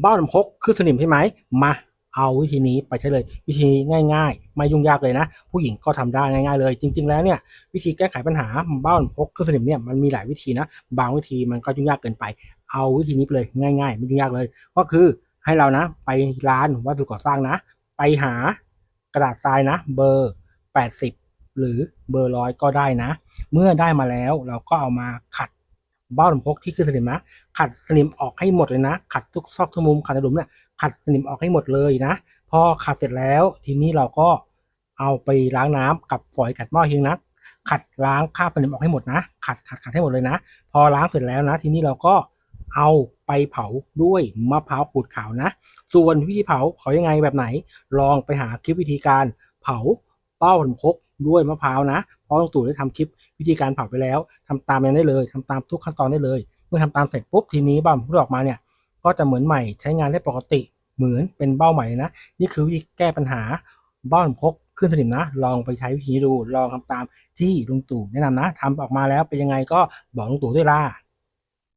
เบ้านำพกคือสนิมใช่ไหมมาเอาวิธีนี้ไปใช้เลยวิธีนี้ง่าย ๆ ไม่ยุ่งยากเลยนะ ผู้หญิงก็ทำได้ง่าย ๆ เลย จริง ๆ แล้วเนี่ยวิธีแก้ไขปัญหาเบ้านำพกคือสนิมเนี่ยมันมีหลายวิธีนะ บางวิธีมันก็ยุ่งยากเกินไป เอาวิธีนี้ไปเลยง่าย ๆ ไม่ยุ่งยากเลย ก็คือให้เรานะ ไปร้านวัสดุก่อสร้างนะ ไปหากระดาษทรายนะ เบอร์ 80 หรือเบอร์ร้อยก็ได้นะ เมื่อได้มาแล้วเราก็เอามาขัด เบ้าลำพกที่คือสนิมนะ ขัดสนิมออกให้หมดเลยนะ ขัดทุกซอกทุกมุมขัดหลุมเนี่ยขัดสนิมออกให้หมดเลยนะ พอขัดเสร็จแล้วทีนี้เราก็เอาไปล้างน้ำกับฝอยขัดหม้อเฮงนะขัดล้างคราบสนิมออกให้หมดนะ ขัดขัดขัดให้หมดเลยนะ พอล้างเสร็จแล้วนะ ทีนี้เราก็เอาไปเผาด้วยมะพร้าวขูดขาวนะ ส่วนวิธีเผาเผายังไงแบบไหน ลองไปหาคลิปวิธีการเผาเป้าลำพก ด้วยมะพร้าวนะ เพราะลุงตู่ได้ทำคลิปวิธีการเผาไปแล้วทำตามนั้นได้เลยทำตามทุกขั้นตอนได้เลย เมื่อทำตามเสร็จปุ๊บทีนี้บ้าที่ออกมาเนี่ยก็จะเหมือนใหม่ใช้งานได้ปกติเหมือนเป็นเบ้าใหม่นะ นี่คือวิธีแก้ปัญหาบ้านพกขึ้นสนิมนะ ลองไปใช้วิธีดูลองทำตามที่ลุงตู่แนะนำนะทำออกมาแล้วเป็นยังไงก็บอกลุงตู่ด้วยล่ะ